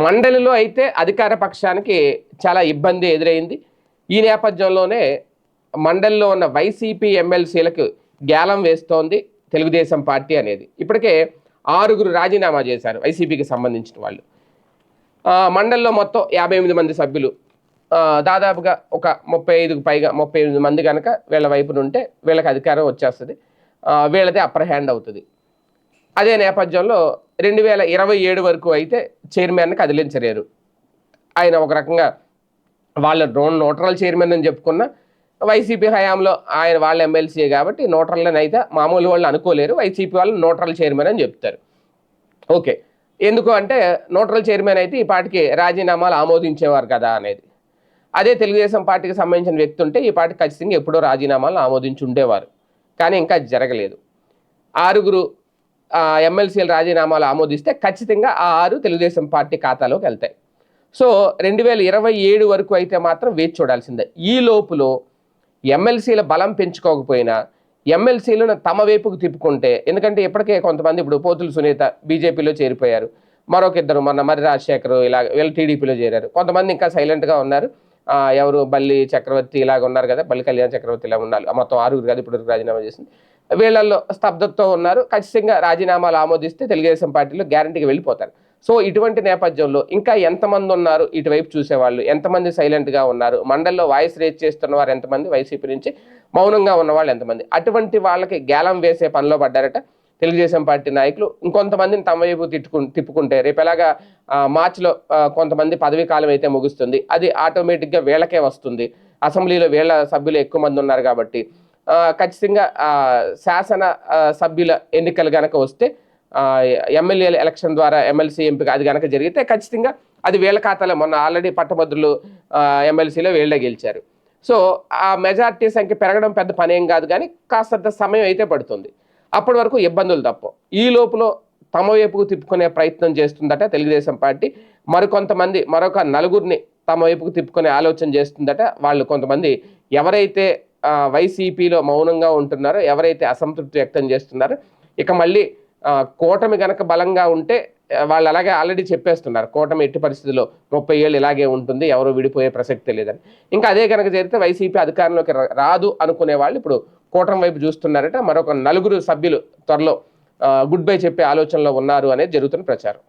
మండలిలో అయితే అధికార పక్షానికి చాలా ఇబ్బంది ఎదురైంది. ఈ నేపథ్యంలోనే మండలిలో ఉన్న వైసీపీ ఎమ్మెల్సీలకు గ్యాలం వేస్తోంది తెలుగుదేశం పార్టీ అనేది. ఇప్పటికే ఆరుగురు రాజీనామా చేశారు వైసీపీకి సంబంధించిన వాళ్ళు. మండలిలో మొత్తం యాభై ఎనిమిది మంది సభ్యులు. దాదాపుగా ఒక ముప్పై ఐదుకు పైగా ముప్పై ఎనిమిది మంది కనుక వీళ్ళ వైపు ఉంటే వీళ్ళకి అధికారం వచ్చేస్తుంది. వీళ్ళదే అప్పర్ హ్యాండ్ అవుతుంది. అదే నేపథ్యంలో రెండు వేల ఇరవై ఏడు వరకు అయితే చైర్మన్ని కదిలించలేరు. ఆయన ఒక రకంగా వాళ్ళ డ్రోన్ నోట్రల్ చైర్మన్ అని చెప్పుకున్న వైసీపీ హయాంలో ఆయన వాళ్ళ ఎమ్మెల్సీ కాబట్టి నోట్రల్ని అయితే మామూలు వాళ్ళు అనుకోలేరు వైసీపీ వాళ్ళు నోటరల్ చైర్మన్ అని చెప్తారు. ఓకే. ఎందుకు అంటే నోట్రల్ చైర్మన్ అయితే ఈ పాటికి రాజీనామాలు ఆమోదించేవారు కదా అనేది. అదే తెలుగుదేశం పార్టీకి సంబంధించిన వ్యక్తి ఉంటే ఈ పార్టీ ఖచ్చితంగా ఎప్పుడో రాజీనామాలు ఆమోదించి ఉండేవారు. కానీ ఇంకా జరగలేదు. ఆరుగురు ఎమ్మెల్సీల రాజీనామాలు ఆమోదిస్తే ఖచ్చితంగా ఆ ఆరు తెలుగుదేశం పార్టీ ఖాతాలోకి వెళ్తాయి. సో రెండు వేల ఇరవై ఏడు వరకు అయితే మాత్రం వేచి చూడాల్సిందే. ఈ లోపులో ఎమ్మెల్సీల బలం పెంచుకోకపోయినా ఎమ్మెల్సీలను తమ వైపుకు తిప్పుకుంటే ఎందుకంటే ఇప్పటికే కొంతమంది ఇప్పుడు పోతుల సునీత బీజేపీలో చేరిపోయారు. మరొక ఇద్దరు మొన్న మరి రాజశేఖర్ ఇలా వీళ్ళు టీడీపీలో చేరారు. కొంతమంది ఇంకా సైలెంట్గా ఉన్నారు. ఎవరు బల్లి చక్రవర్తి ఇలాగ ఉన్నారు కదా బల్లి కళ్యాణ్ చక్రవర్తి ఇలా ఉన్నారు. మొత్తం ఆరుగురు కదా ఇప్పుడు రాజీనామా చేసింది. వీళ్ళల్లో స్తబ్దతతో ఉన్నారు. ఖచ్చితంగా రాజీనామాలు ఆమోదిస్తే తెలుగుదేశం పార్టీలో గ్యారంటీకి వెళ్ళిపోతారు. సో ఇటువంటి నేపథ్యంలో ఇంకా ఎంతమంది ఉన్నారు? ఇటువైపు చూసేవాళ్ళు ఎంతమంది సైలెంట్గా ఉన్నారు? మండల్లో వాయిస్ రేజ్ చేస్తున్న వారు ఎంతమంది? వైసీపీ నుంచి మౌనంగా ఉన్నవాళ్ళు ఎంతమంది? అటువంటి వాళ్ళకి గ్యాలం వేసే పనిలో పడ్డారట తెలుగుదేశం పార్టీ నాయకులు. ఇంకొంతమందిని తమ వైపు తిట్టుకు తిప్పుకుంటే రేపు ఎలాగా మార్చిలో కొంతమంది పదవీ కాలం అయితే ముగుస్తుంది. అది ఆటోమేటిక్గా వీళ్ళకే వస్తుంది. అసెంబ్లీలో వీళ్ళ సభ్యులు ఎక్కువ మంది ఉన్నారు కాబట్టి ఖచ్చితంగా శాసన సభ్యుల ఎన్నికలు గనక వస్తే ఎమ్మెల్యేల ఎలక్షన్ ద్వారా ఎమ్మెల్సీ ఎంపిక అది కనుక జరిగితే ఖచ్చితంగా అది వీళ్ళ ఖాతాలో మొన్న ఆల్రెడీ పట్టభద్రులు ఎమ్మెల్సీలో వీళ్ళే గెలిచారు. సో ఆ మెజార్టీ సంఖ్య పెరగడం పెద్ద పని ఏం కాదు కానీ కాస్తంత సమయం అయితే పడుతుంది. అప్పటి వరకు ఇబ్బందులు తప్ప ఈ లోపల తమ వైపుకు తిప్పుకునే ప్రయత్నం చేస్తుందట తెలుగుదేశం పార్టీ. మరికొంతమంది మరొక నలుగురిని తమ వైపుకు తిప్పుకునే ఆలోచన చేస్తుందట వాళ్ళు కొంతమంది. ఎవరైతే వైసీపీలో మౌనంగా ఉంటున్నారో. ఎవరైతే అసంతృప్తి వ్యక్తం చేస్తున్నారో ఇక మళ్ళీ కూటమి గనక బలంగా ఉంటే వాళ్ళు అలాగే ఆల్రెడీ చెప్పేస్తున్నారు. కూటమి ఎట్టి పరిస్థితుల్లో ముప్పై ఏళ్ళు ఇలాగే ఉంటుంది. ఎవరు విడిపోయే ప్రసక్తి లేదని. ఇంకా అదే కనుక జరిగితే వైసీపీ అధికారంలోకి రా- రాదు అనుకునే వాళ్ళు ఇప్పుడు కూటమి వైపు చూస్తున్నారట. మరొక నలుగురు సభ్యులు త్వరలో గుడ్ బై చెప్పే ఆలోచనలో ఉన్నారు అనేది జరుగుతున్న ప్రచారం.